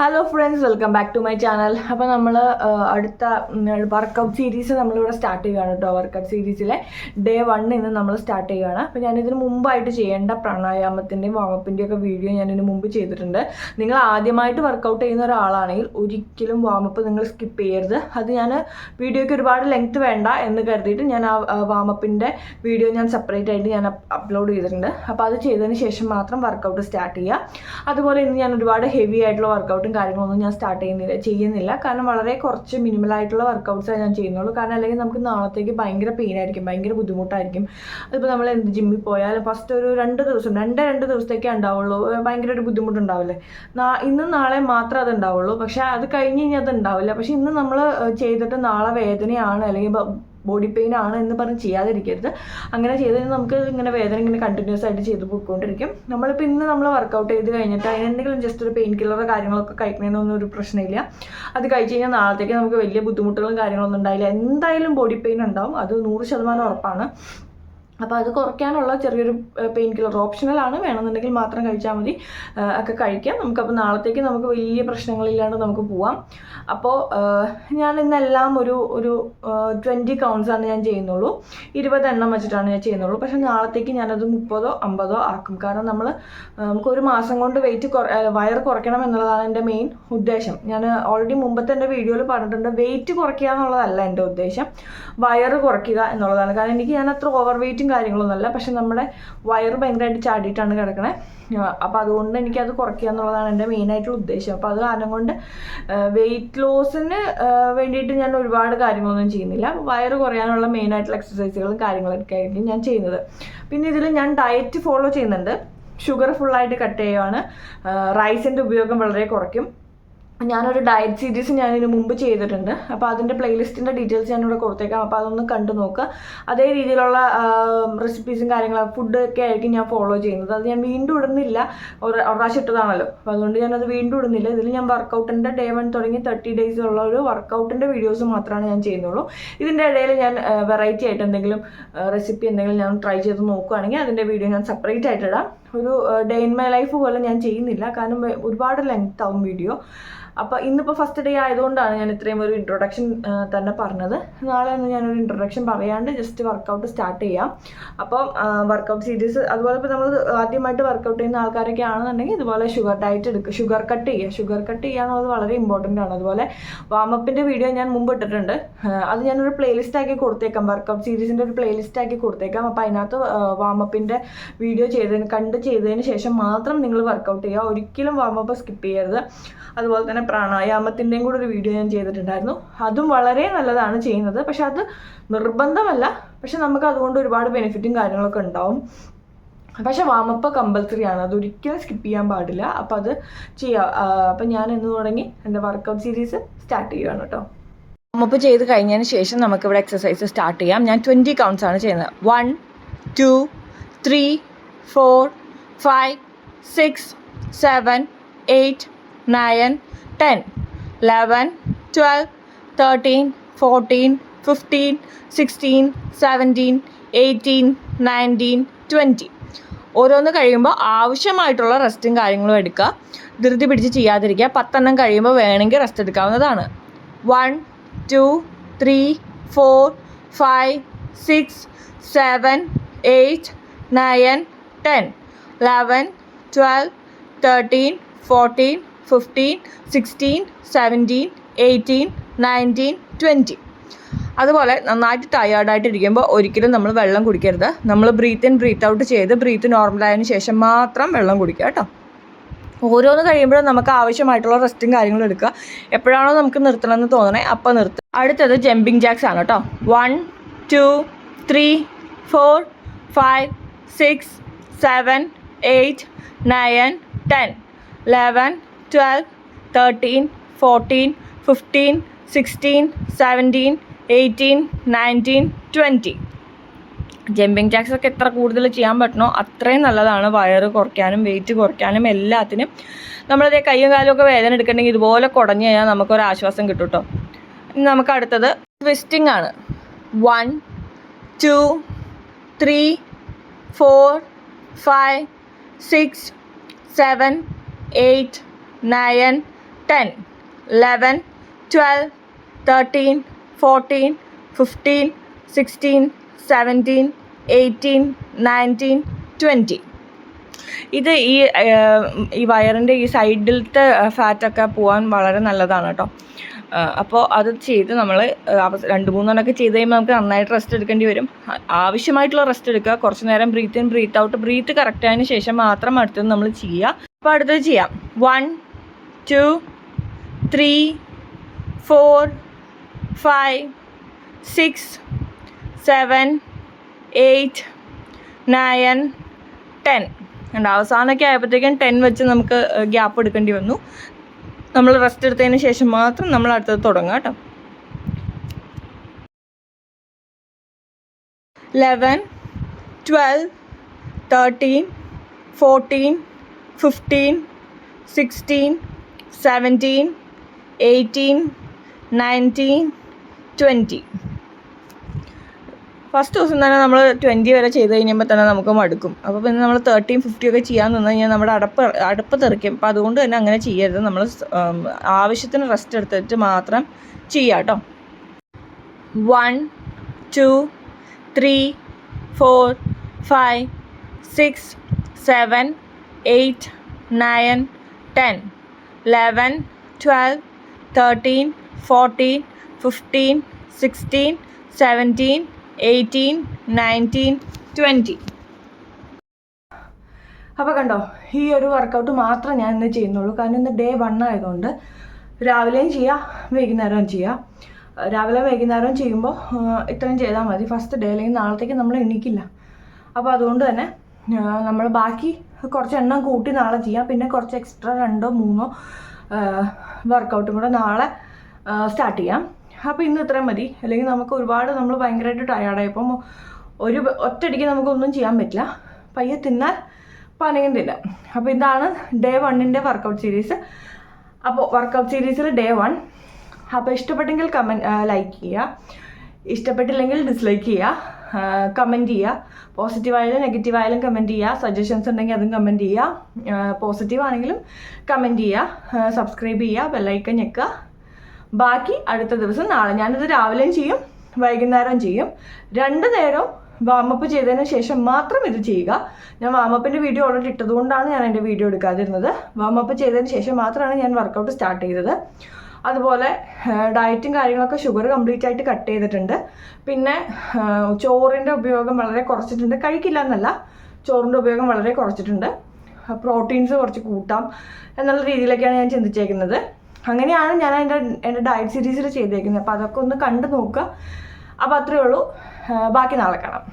Hello friends welcome back to my channel അപ്പോൾ നമ്മൾ അടുത്ത വർക്കൗട്ട് സീരീസ് നമ്മളിവിടെ സ്റ്റാർട്ട് ചെയ്യുകയാണ് കേട്ടോ വർക്കൗട്ട് സീരീസിലെ ഡേ വൺ ഇന്ന് നമ്മൾ സ്റ്റാർട്ട് ചെയ്യുകയാണ്. അപ്പോൾ ഞാനിതിന് മുമ്പായിട്ട് ചെയ്യേണ്ട പ്രാണായാമത്തിന്റെയും വാമപ്പിന്റെയും ഒക്കെ വീഡിയോ ഞാൻ ഇതിന് മുമ്പ് ചെയ്തിട്ടുണ്ട്. നിങ്ങൾ ആദ്യമായിട്ട് വർക്കൗട്ട് ചെയ്യുന്ന ഒരാളാണെങ്കിൽ ഒരിക്കലും വാമപ്പ് നിങ്ങൾ സ്കിപ്പ് ചെയ്യരുത്. അത് ഞാൻ വീഡിയോയ്ക്ക് ഒരുപാട് ലെങ്ത് വേണ്ട എന്ന് കരുതിയിട്ട് ഞാൻ ആ വാമപ്പിന്റെ വീഡിയോ ഞാൻ സെപ്പറേറ്റ് ആയിട്ട് ഞാൻ അപ്ലോഡ് ചെയ്തിട്ടുണ്ട്. അപ്പോൾ അത് ചെയ്തതിന് ശേഷം മാത്രം വർക്കൗട്ട് സ്റ്റാർട്ട് ചെയ്യുക. അതുപോലെ ഇന്ന് ഞാൻ ഒരുപാട് ഹെവി ആയിട്ടുള്ള വർക്കൗട്ടും കാര്യങ്ങളൊന്നും ഞാൻ സ്റ്റാർട്ട് ചെയ്യുന്നില്ല ചെയ്യുന്നില്ല. കാരണം വളരെ കുറച്ച് മിനിമൽ ആയിട്ടുള്ള വർക്കൗട്ട്സേ ഞാൻ ചെയ്യുന്നുള്ളൂ. കാരണം അല്ലെങ്കിൽ നമുക്ക് നാളത്തേക്ക് ഭയങ്കര പെയിൻ ആയിരിക്കും ഭയങ്കര ബുദ്ധിമുട്ടായിരിക്കും. അതിപ്പോൾ നമ്മൾ എന്ത് ജിമ്മിൽ പോയാൽ ഫസ്റ്റ് ഒരു രണ്ട് ദിവസം രണ്ട് രണ്ട് ദിവസത്തേക്കേ ഉണ്ടാവുള്ളൂ. ഭയങ്കര ഒരു ബുദ്ധിമുട്ടുണ്ടാവില്ലേ? ഇന്നും നാളെ മാത്രമേ അത് ഉണ്ടാവുള്ളൂ പക്ഷേ അത് കഴിഞ്ഞ് കഴിഞ്ഞാൽ അത് ഉണ്ടാവില്ല. പക്ഷേ ഇന്ന് നമ്മൾ ചെയ്തിട്ട് നാളെ വേദനയാണ് അല്ലെങ്കിൽ ബോഡി പെയിൻ ആണ് എന്ന് പറഞ്ഞ് ചെയ്യാതിരിക്കരുത്. അങ്ങനെ ചെയ്ത് കഴിഞ്ഞാൽ നമുക്ക് ഇങ്ങനെ വേദന ഇങ്ങനെ കണ്ടിന്യൂസ് ആയിട്ട് ചെയ്ത് പോയിക്കൊണ്ടിരിക്കും. നമ്മളിപ്പോൾ ഇന്ന് നമ്മൾ വർക്കൗട്ട് ചെയ്ത് കഴിഞ്ഞിട്ട് അതിനെന്തെങ്കിലും ജസ്റ്റ് ഒരു പെയിൻ കില്ലറോ കാര്യങ്ങളൊക്കെ കഴിക്കണമെന്നൊന്നും ഒരു പ്രശ്നമില്ല. അത് കഴിച്ച് കഴിഞ്ഞാൽ നാളത്തേക്ക് നമുക്ക് വലിയ ബുദ്ധിമുട്ടുകളും കാര്യങ്ങളൊന്നും ഉണ്ടായില്ല. എന്തായാലും ബോഡി പെയിൻ ഉണ്ടാവും. അത് നൂറ് ശതമാനം ഉറപ്പാണ്. അപ്പോൾ അത് കുറയ്ക്കാനുള്ള ചെറിയൊരു പെയിൻ കില്ലർ ഓപ്ഷണൽ ആണ്. വേണമെന്നുണ്ടെങ്കിൽ മാത്രം കഴിച്ചാൽ മതി. ഒക്കെ കഴിക്കാം. നമുക്കപ്പോൾ നാളത്തേക്ക് നമുക്ക് വലിയ പ്രശ്നങ്ങളില്ലാണ്ട് നമുക്ക് പോവാം. അപ്പോൾ ഞാൻ ഇന്നെല്ലാം ഒരു ഒരു ട്വന്റി ആണ് ഞാൻ ചെയ്യുന്നുള്ളൂ. ഇരുപത് എണ്ണം വെച്ചിട്ടാണ് ഞാൻ ചെയ്യുന്നുള്ളൂ. പക്ഷേ നാളത്തേക്ക് ഞാനത് മുപ്പതോ അമ്പതോ ആക്കും. കാരണം നമ്മൾ നമുക്ക് ഒരു മാസം കൊണ്ട് വെയിറ്റ് വയർ കുറയ്ക്കണം എന്നുള്ളതാണ് എന്റെ മെയിൻ ഉദ്ദേശം. ഞാൻ ഓൾറെഡി മുമ്പത്തെ എന്റെ വീഡിയോയിൽ പറഞ്ഞിട്ടുണ്ട് വെയിറ്റ് കുറയ്ക്കുക എന്നുള്ളതല്ല എന്റെ ഉദ്ദേശം. വയർ കുറയ്ക്കുക എന്നുള്ളതാണ്. കാരണം എനിക്ക് ഞാൻ അത്ര ഓവർ വെയിറ്റും കാര്യങ്ങളൊന്നുമല്ല പക്ഷെ നമ്മുടെ വയറ് ഭയങ്കരമായിട്ട് ചാടിയിട്ടാണ് കിടക്കണേ. അപ്പോൾ അതുകൊണ്ട് എനിക്കത് കുറയ്ക്കുക എന്നുള്ളതാണ് എന്റെ മെയിനായിട്ടുള്ള ഉദ്ദേശം. അപ്പോൾ അത് കാരണം കൊണ്ട് വെയിറ്റ് ലോസിന് വേണ്ടിയിട്ട് ഞാൻ ഒരുപാട് കാര്യങ്ങളൊന്നും ചെയ്യുന്നില്ല. വയറ് കുറയാനുള്ള മെയിനായിട്ടുള്ള എക്സസൈസുകളും കാര്യങ്ങളൊക്കെ ആയിരിക്കും ഞാൻ ചെയ്യുന്നത്. പിന്നെ ഇതിൽ ഞാൻ ഡയറ്റ് ഫോളോ ചെയ്യുന്നുണ്ട്. ഷുഗർ ഫുള്ളായിട്ട് കട്ട് ചെയ്യുവാണ്. റൈസിന്റെ ഉപയോഗം വളരെ കുറയ്ക്കും. ഞാനൊരു ഡയറ്റ് സീരീസ് ഞാൻ മുമ്പ് ചെയ്തിട്ടുണ്ട്. അപ്പോൾ അതിന്റെ പ്ലേലിസ്റ്റിന്റെ ഡീറ്റെയിൽസ് ഞാനിവിടെ കൊടുത്തേക്കാം. അപ്പോൾ അതൊന്ന് കണ്ടു നോക്കുക അതേ രീതിയിലുള്ള റെസിപ്പീസും കാര്യങ്ങളും ഫുഡൊക്കെ ആയിരിക്കും ഞാൻ ഫോളോ ചെയ്യുന്നത്. അത് ഞാൻ വീണ്ടും ഇടുന്നില്ല. ഒരു ഇട്ടതാണല്ലോ. അപ്പോൾ അതുകൊണ്ട് ഞാനത് വീണ്ടും ഇടുന്നില്ല. ഇതിൽ ഞാൻ വർക്കൗട്ടിന്റെ ഡേ വൺ തുടങ്ങി തേർട്ടി ഡേയ്സ് ഉള്ള ഒരു വർക്കൗട്ടിന്റെ വീഡിയോസ് മാത്രമാണ് ഞാൻ ചെയ്യുന്നുള്ളൂ. ഇതിന്റെ ഇടയിൽ ഞാൻ വെറൈറ്റി ആയിട്ട് എന്തെങ്കിലും റെസിപ്പി എന്തെങ്കിലും ഞാൻ ട്രൈ ചെയ്ത് നോക്കുകയാണെങ്കിൽ അതിന്റെ വീഡിയോ ഞാൻ സെപ്പറേറ്റ് ആയിട്ട് ഇടാം. ഒരു ഡേ ഇൻ മൈ ലൈഫ് പോലെ ഞാൻ ചെയ്യുന്നില്ല. കാരണം ഒരുപാട് ലെങ്ത് ആവും വീഡിയോ അപ്പോൾ ഇന്നിപ്പോ ഫസ്റ്റ് ഡേ ആയതുകൊണ്ടാണ് ഞാൻ ഇത്രയും ഒരു ഇൻട്രൊഡക്ഷൻ തന്നെ പറഞ്ഞത്. നാളെ ഒന്ന് ഞാനൊരു ഇൻട്രൊഡക്ഷൻ പറയാണ്ട് ജസ്റ്റ് വർക്കൗട്ട് സ്റ്റാർട്ട് ചെയ്യാം. അപ്പോൾ വർക്കൗട്ട് സീരീസ് അതുപോലെ ഇപ്പോൾ നമ്മൾ ആദ്യമായിട്ട് വർക്കൗട്ട് ചെയ്യുന്ന ആൾക്കാരൊക്കെ ആണെന്നുണ്ടെങ്കിൽ ഇതുപോലെ ഷുഗർ ഡയറ്റ് എടുക്കുക ഷുഗർ കട്ട് ചെയ്യുക. ഷുഗർ കട്ട് ചെയ്യുക എന്നുള്ളത് വളരെ ഇമ്പോർട്ടന്റ് ആണ്. അതുപോലെ വാമപ്പിന്റെ വീഡിയോ ഞാൻ മുമ്പ് ഇട്ടിട്ടുണ്ട്. അത് ഞാനൊരു പ്ലേലിസ്റ്റ് ആക്കി കൊടുത്തേക്കാം. വർക്കൗട്ട് സീരീസിന്റെ ഒരു പ്ലേലിസ്റ്റ് ആക്കി കൊടുത്തേക്കാം. അപ്പോൾ അതിനകത്ത് വാമപ്പിന്റെ വീഡിയോ ചെയ്തതിന് കണ്ട് ചെയ്തതിന് ശേഷം മാത്രം നിങ്ങൾ വർക്കൗട്ട് ചെയ്യുക. ഒരിക്കലും വാമപ്പ് സ്കിപ്പ് ചെയ്യരുത്. അതുപോലെ തന്നെ പ്രാണായാമത്തിന്റെയും കൂടെ ഒരു വീഡിയോ ഞാൻ ചെയ്തിട്ടുണ്ടായിരുന്നു. അതും വളരെ നല്ലതാണ് ചെയ്യുന്നത്. പക്ഷെ അത് നിർബന്ധമല്ല. പക്ഷെ നമുക്ക് അതുകൊണ്ട് ഒരുപാട് ബെനിഫിറ്റും കാര്യങ്ങളൊക്കെ ഉണ്ടാവും. പക്ഷെ വാമപ്പ് കമ്പൽസറി ആണ് അത് ഒരിക്കലും സ്കിപ്പ് ചെയ്യാൻ പാടില്ല. അപ്പം അത് ചെയ്യാം അപ്പം ഞാൻ എന്ന് തുടങ്ങി എന്റെ വർക്കൗട്ട് സീരീസ് സ്റ്റാർട്ട് ചെയ്യുകയാണ് കേട്ടോ വാമപ്പ് ചെയ്ത് കഴിഞ്ഞതിന് ശേഷം നമുക്ക് ഇവിടെ എക്സസൈസ് സ്റ്റാർട്ട് ചെയ്യാം. ഞാൻ ട്വന്റി കൗണ്ട്സ് ആണ് ചെയ്യുന്നത്. One two three four five six seven eight nine ten eleven twelve thirteen fourteen fifteen sixteen seventeen eighteen nineteen twenty ഓരോന്ന് കഴിയുമ്പോൾ ആവശ്യമായിട്ടുള്ള റെസ്റ്റും കാര്യങ്ങളും എടുക്കുക. ധൃതി പിടിച്ച് ചെയ്യാതിരിക്കുക. പത്തെണ്ണം കഴിയുമ്പോൾ വേണമെങ്കിൽ റെസ്റ്റ് എടുക്കാവുന്നതാണ്. One two three four five six seven eight nine ten eleven twelve thirteen fourteen fifteen sixteen seventeen eighteen nineteen twenty അതുപോലെ നന്നായിട്ട് ടയേർഡായിട്ട് ഇരിക്കുമ്പോൾ ഒരിക്കലും നമ്മൾ വെള്ളം കുടിക്കരുത്. നമ്മൾ ബ്രീത്ത് ഇൻ ബ്രീത്ത് ഔട്ട് ചെയ്ത് ബ്രീത്ത് നോർമലായതിനു ശേഷം മാത്രം വെള്ളം കുടിക്കുക കേട്ടോ. ഓരോന്ന് കഴിയുമ്പോഴും നമുക്ക് ആവശ്യമായിട്ടുള്ള റെസ്റ്റും കാര്യങ്ങളും എടുക്കുക. എപ്പോഴാണോ നമുക്ക് നിർത്തണമെന്ന് തോന്നണേ അപ്പോൾ നിർത്തുക അടുത്തത് ജമ്പിങ് ജാക്സ് ആണ് കേട്ടോ. One two three four five six seven eight nine ten eleven twelve thirteen fourteen fifteen sixteen seventeen eighteen nineteen twenty jumping jacks ഒക്കെ എത്ര കൂടുതൽ ചെയ്യാൻ പറ്റണോ അത്രയും നല്ലതാണ്. വയറ് കുറയ്ക്കാനും വെയിറ്റ് കുറയ്ക്കാനും എല്ലാത്തിനും. നമ്മളതേ കയ്യും കാലും ഒക്കെ വേദന എടുക്കണമെങ്കിൽ ഇതുപോലെ കുടഞ്ഞു കഴിഞ്ഞാൽ നമുക്കൊരു ആശ്വാസം കിട്ടും കേട്ടോ ഇനി നമുക്ക് അടുത്തത് ട്വിസ്റ്റിംഗ് ആണ്. One two three four five six seven eight nine ten eleven twelve thirteen fourteen fifteen sixteen seventeen eighteen nineteen twenty. ഇത് ഈ ഈ വയറിന്റെ ഈ സൈഡിലത്തെ ഫാറ്റൊക്കെ പോകാൻ വളരെ നല്ലതാണ് കേട്ടോ. അപ്പോൾ അത് ചെയ്ത് നമ്മൾ രണ്ട് മൂന്നെണ്ണമൊക്കെ ചെയ്ത് കഴിയുമ്പോൾ നമുക്ക് നന്നായിട്ട് റെസ്റ്റ് എടുക്കേണ്ടി വരും. ആവശ്യമായിട്ടുള്ള റെസ്റ്റ് എടുക്കുക. കുറച്ച് നേരം breathe in breathe out. Breath correct ആയതിനു ശേഷം മാത്രം അടുത്തത് നമ്മൾ ചെയ്യുക. അപ്പോൾ അടുത്തത് ചെയ്യാം. One two three four five six seven eight nine ten ഉണ്ട് അവസാനമൊക്കെ ആയപ്പോഴത്തേക്കും ടെൻ വെച്ച് നമുക്ക് ഗ്യാപ്പ് എടുക്കേണ്ടി വന്നു. നമ്മൾ റെസ്റ്റ് എടുത്തതിന് ശേഷം മാത്രം നമ്മൾ അടുത്തത് തുടങ്ങുക കേട്ടോ. Eleven twelve thirteen fourteen fifteen sixteen seventeen eighteen nineteen twenty first ദിവസം തന്നെ നമ്മൾ ട്വന്റി വരെ ചെയ്ത് കഴിയുമ്പോൾ തന്നെ നമുക്ക് മടുക്കും. അപ്പോൾ പിന്നെ നമ്മൾ തേർട്ടീൻ ഫിഫ്റ്റി ഒക്കെ ചെയ്യാൻ നിന്ന് കഴിഞ്ഞാൽ നമ്മുടെ അടപ്പ് അടുപ്പ് തെറിക്കും. അപ്പോൾ അതുകൊണ്ട് തന്നെ അങ്ങനെ ചെയ്യരുത്. നമ്മൾ ആവശ്യത്തിന് റെസ്റ്റ് എടുത്തിട്ട് മാത്രം ചെയ്യാം കേട്ടോ one two three four five six seven eight nine ten eleven twelve thirteen fourteen fifteen sixteen seventeen eighteen nineteen twenty അപ്പോൾ കണ്ടോ ഈ ഒരു വർക്കൗട്ട് മാത്രം ഞാൻ ഇന്ന് ചെയ്യുന്നുള്ളൂ. കാരണം ഇന്ന് ഡേ വൺ ആയതുകൊണ്ട് രാവിലെയും ചെയ്യാം വൈകുന്നേരവും ചെയ്യാം. രാവിലെ വൈകുന്നേരവും ചെയ്യുമ്പോൾ ഇത്രയും ചെയ്താൽ മതി. ഫസ്റ്റ് ഡേ അല്ലെങ്കിൽ നാളത്തേക്ക് നമ്മൾ എണീക്കില്ല. അപ്പോൾ അതുകൊണ്ട് തന്നെ നമ്മൾ ബാക്കി കുറച്ച് എണ്ണം കൂട്ടി നാളെ ചെയ്യാം. പിന്നെ കുറച്ച് എക്സ്ട്രാ രണ്ടോ മൂന്നോ വർക്കൗട്ടും കൂടെ നാളെ സ്റ്റാർട്ട് ചെയ്യാം. അപ്പോൾ ഇന്ന് ഇത്രയും മതി. അല്ലെങ്കിൽ നമുക്ക് ഒരുപാട് നമ്മൾ ഭയങ്കരമായിട്ട് ടയർഡായപ്പം ഒരു ഒറ്റയടിക്ക് നമുക്കൊന്നും ചെയ്യാൻ പറ്റില്ല. പയ്യെ തിന്നാൽ പനയും തിന്ന. അപ്പോൾ ഇതാണ് ഡേ വണ്ണിന്റെ വർക്കൗട്ട് സീരീസ് അപ്പോൾ വർക്കൗട്ട് സീരീസിൽ ഡേ വൺ അപ്പോൾ ഇഷ്ടപ്പെട്ടെങ്കിൽ കമന്റ് ലൈക്ക് ചെയ്യുക. ഇഷ്ടപ്പെട്ടില്ലെങ്കിൽ ഡിസ്ലൈക്ക് ചെയ്യുക. കമന്റ് ചെയ്യുക പോസിറ്റീവ് ആയാലും നെഗറ്റീവ് ആയാലും കമന്റ് ചെയ്യുക സജഷൻസ് ഉണ്ടെങ്കിൽ അതും കമന്റ് ചെയ്യുക പോസിറ്റീവ് ആണെങ്കിലും കമന്റ് ചെയ്യുക സബ്സ്ക്രൈബ് ചെയ്യുക ബെല്ലൈക്കൺ ഞെക്കുക. ബാക്കി അടുത്ത ദിവസം നാളെ ഞാനിത് രാവിലെയും ചെയ്യും വൈകുന്നേരം ചെയ്യും. രണ്ട് നേരം വാമപ്പ് ചെയ്തതിന് ശേഷം മാത്രം ഇത് ചെയ്യുക. ഞാൻ വാമപ്പിന്റെ വീഡിയോ ഓൾറെഡി ഇട്ടതുകൊണ്ടാണ് ഞാൻ എന്റെ വീഡിയോ എടുക്കാതിരുന്നത്. വാമപ്പ് ചെയ്തതിന് ശേഷം മാത്രമാണ് ഞാൻ വർക്കൗട്ട് സ്റ്റാർട്ട് ചെയ്തത്. അതുപോലെ ഡയറ്റും കാര്യങ്ങളൊക്കെ ഷുഗർ കംപ്ലീറ്റ് ആയിട്ട് കട്ട് ചെയ്തിട്ടുണ്ട്. പിന്നെ ചോറിന്റെ ഉപയോഗം വളരെ കുറച്ചിട്ടുണ്ട്. കഴിക്കില്ല എന്നല്ല ചോറിന്റെ ഉപയോഗം വളരെ കുറച്ചിട്ടുണ്ട്. പ്രോട്ടീൻസ് കുറച്ച് കൂട്ടാം എന്നുള്ള രീതിയിലൊക്കെയാണ് ഞാൻ ചിന്തിച്ചേക്കുന്നത്. അങ്ങനെയാണ് ഞാൻ എന്റെ എന്റെ ഡയറ്റ് സീരീസിൽ ചെയ്തേക്കുന്നത്. അപ്പോൾ അതൊക്കെ ഒന്ന് കണ്ടു നോക്കുക. അപ്പോൾ അത്രയേ ഉള്ളൂ. ബാക്കി നാളെ കാണാം.